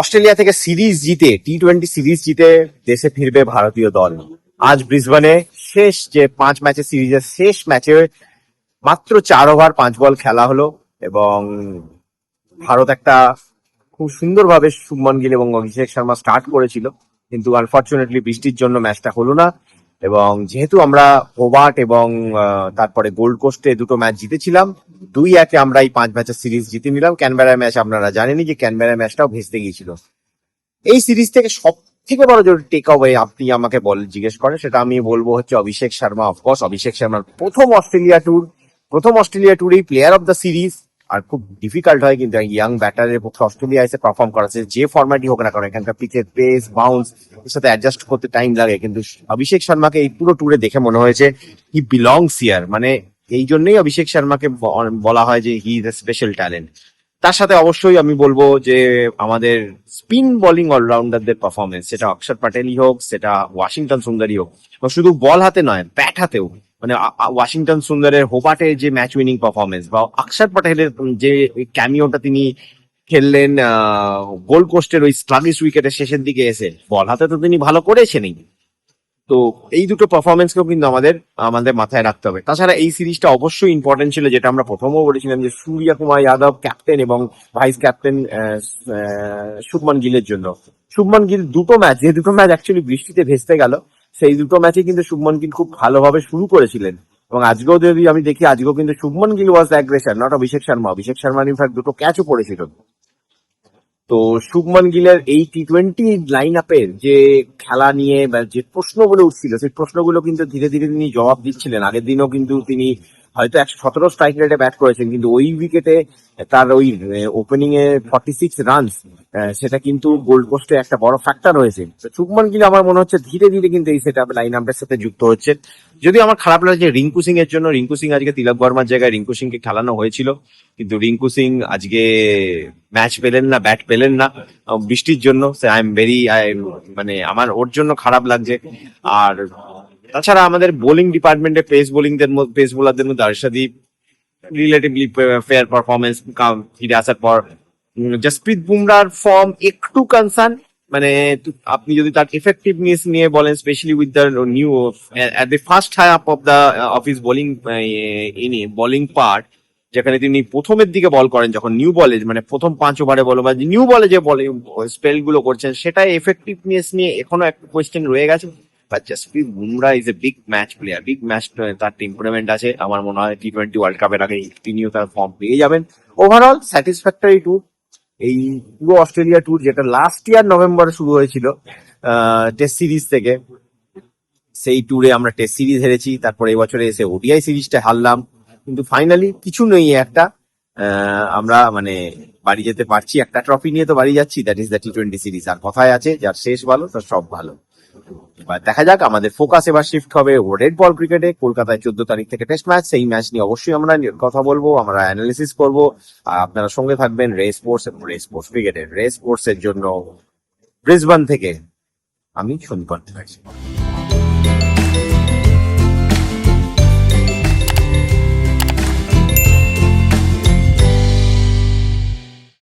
Australia থেকে series জিতে টি twenty series জিতে দেশে ফিরবে ভারতীয় দল। আজ ব্রিসবেনে শেষ যে পাঁচ ম্যাচের সিরিজের শেষ ম্যাচে মাত্র চার ওভার, পাঁচ বল খেলা হলো এবং ভারত একটা খুব সুন্দরভাবে শুভমান গিল এবং অভিষেক শর্মা স্টার্ট করেছিল। কিন্তু আনফর্চুনেটলি বৃষ্টির জন্য ম্যাচটা হলো না। এবং যেহেতু আমরা হোবার্ট এবং তারপরে গোল্ড কোস্টে দুটো ম্যাচ জিতেছিলাম, দুই একে আমরা এই পাঁচ ম্যাচের সিরিজ জিতে নিলাম। ক্যানবেরা ম্যাচ আপনারা জানেনই যে ক্যানবেরা ম্যাচটাও ভেস্তে গিয়েছিল। এই সিরিজ থেকে সব থেকে বড় যে টেক অ্যাওয়ে আপনি আমাকে বল, জিজ্ঞেস করেন, সেটা আমি বলব হচ্ছে অভিষেক শর্মা অফকোর্স অভিষেক শর্মার প্রথম অস্ট্রেলিয়া ট্যুর প্রথম অস্ট্রেলিয়া ট্যুরেই প্লেয়ার অফ দ্য সিরিজ আর খুব ডিফিকাল্ট হয় কিন্তু ইয়াং ব্যাটারের পক্ষে অস্ট্রেলিয়া এসে পারফর্ম করা যে ফরম্যাটই হোক না কারণ এখানকার পিচের পেস বাউন্স এর সাথে অ্যাডজাস্ট করতে টাইম লাগে। কিন্তু অভিষেক শর্মাকে এই পুরো ট্যুরে দেখে মনে হয়েছে হি বিলংস ইয়ার মানে এই জন্যই অভিষেক শর্মাকে বলা হয় যে he is a special talent তার সাথে অবশ্যই আমি বলব যে আমাদের স্পিন বোলিং অলরাউন্ডারদের পারফরমেন্স, সেটা অক্ষর প্যাটেলই হোক, সেটা ওয়াশিংটন সুন্দরই হোক শুধু বল হাতে নয় ব্যাট হাতেও মানে ওয়াশিংটন সুন্দরের হোবাটের যে ম্যাচ উইনিং পারফরমেন্স বা অক্ষর প্যাটেলের যে ক্যামিওটা তিনি খেললেন গোল্ড কোস্টের ওই স্লাগিশ উইকেটের শেষের দিকে এসে, বল হাতে তো তিনি ভালো করেছেনই। তো এই দুটো পারফরমেন্স পারফরমেন্সকেও কিন্তু আমাদের আমাদের মাথায় রাখতে হবে। তাছাড়া এই সিরিজটা অবশ্যই ইম্পর্টেন্ট ছিল, যেটা আমরা প্রথমেও বলেছিলাম যে সূর্য কুমার যাদব ক্যাপ্টেন এবং ভাইস ক্যাপ্টেন শুভমান গিলের জন্য। শুভমান গিল দুটো ম্যাচ যে দুটো ম্যাচ অ্যাকচুয়ালি বৃষ্টিতে ভেস্তে গেল, সেই দুটো ম্যাচে কিন্তু শুভমান গিল খুব ভালোভাবে শুরু করেছিলেন। এবং আজকেও যদি আমি দেখি, আজকেও কিন্তু Shubman Gill was aggressor not Abhishek Sharma. Abhishek Sharma in fact দুটো ক্যাচও পড়েছিল তো শুভমান গিলের এই টি টোয়েন্টি লাইন আপের যে খেলা নিয়ে যে প্রশ্নগুলো উঠছিল, সেই প্রশ্নগুলো কিন্তু ধীরে ধীরে তিনি জবাব দিচ্ছিলেন। আগের দিনও কিন্তু তিনি হয়তো একশো সতেরো স্ট্রাইক রেটে ব্যাট করেছেন, কিন্তু ওই উইকেটে তার ওই opening a forty six runs সেটা কিন্তু গোল্ড পোস্টে একটা বড় ফ্যাক্টর হয়েছে তো শুভমান গিল আমার মনে হচ্ছে ধীরে ধীরে কিন্তু এই সেট আপ লাইন আপের সাথে যুক্ত হচ্ছে যদি আমার খারাপ লাগছে রিঙ্কু সিং এর জন্য, রিঙ্কু সিং আজকে তিলক বর্মার জায়গায় রিঙ্কু সিং কে খেলানো হয়েছিল, কিন্তু রিঙ্কু সিং আজকে ম্যাচ পেলেন না ব্যাট পেলেন না, বৃষ্টির জন্য। আই এম ভেরি মানে আমার ওর জন্য খারাপ লাগছে। আর তাছাড়া আমাদের বোলিং ডিপার্টমেন্টে পেস বোলিংদের পেস বোলারদের মধ্যে আরশাদীপ রিলেটিভলি ফেয়ার পারফরমেন্স ফিরে আসার পর জসপ্রীত বুমরার ফর্ম একটু কনসার্ন মানে আপনি যদি তার এফেক্টিভনেস নিয়ে বলেন specially with the new at the first up of the of his bowling ইনি বোলিং পার্ট যেখানে তিনি প্রথমের দিকে বল করেন, যখন নিউ বলে মানে প্রথম পাঁচ ওভারে বলো, বা নিউ বলে যে বলে স্পেলগুলো করছেন সেটা এফেক্টিভনেস নিয়ে এখনও একটা কোয়েশ্চেন রয়ে গেছে। But Jasprit Bumrah is a big match player big match তার টেম্পারমেন্ট আছে। আমার মনে হয় টি টোয়েন্টি ওয়ার্ল্ড কাপের আগে তিনিও তার ফর্ম পেয়ে যাবেন। ওভারঅল স্যাটিসফ্যাক্টরি ট্যুর এই পুরো অস্ট্রেলিয়া ট্যুর যেটা লাস্ট ইয়ার নভেম্বরে শুরু হয়েছিল টেস্ট সিরিজ থেকে, সেই ট্যুরে আমরা টেস্ট সিরিজ হেরেছি। তারপরে এবছরে এসে ওডিআই সিরিজটা হারলাম। কিন্তু ফাইনালি কিছু নেই একটা আমরা মানে বাড়ি যেতে পারছি। একটা ট্রফি নিয়ে তো বাড়ি যাচ্ছি। That is the T twenty series আর কথায় আছে, যার শেষ ভালো, তার সব ভালো। এবার দেখা যাক, আমাদের ফোকাস এবার শিফট হবে রেড বল ক্রিকেটে কলকাতায় চোদ্দ তারিখ থেকে টেস্ট ম্যাচ সেই ম্যাচ নিয়ে অবশ্যই আমরা কথা বলব, আমরা অ্যানালিসিস করব। আপনারা সঙ্গে থাকবেন রে স্পোর্টস এবং রে স্পোর্টস ক্রিকেটের রে স্পোর্টস এর জন্য ব্রিসবান থেকে আমি সন্দীপ পাচ্ছি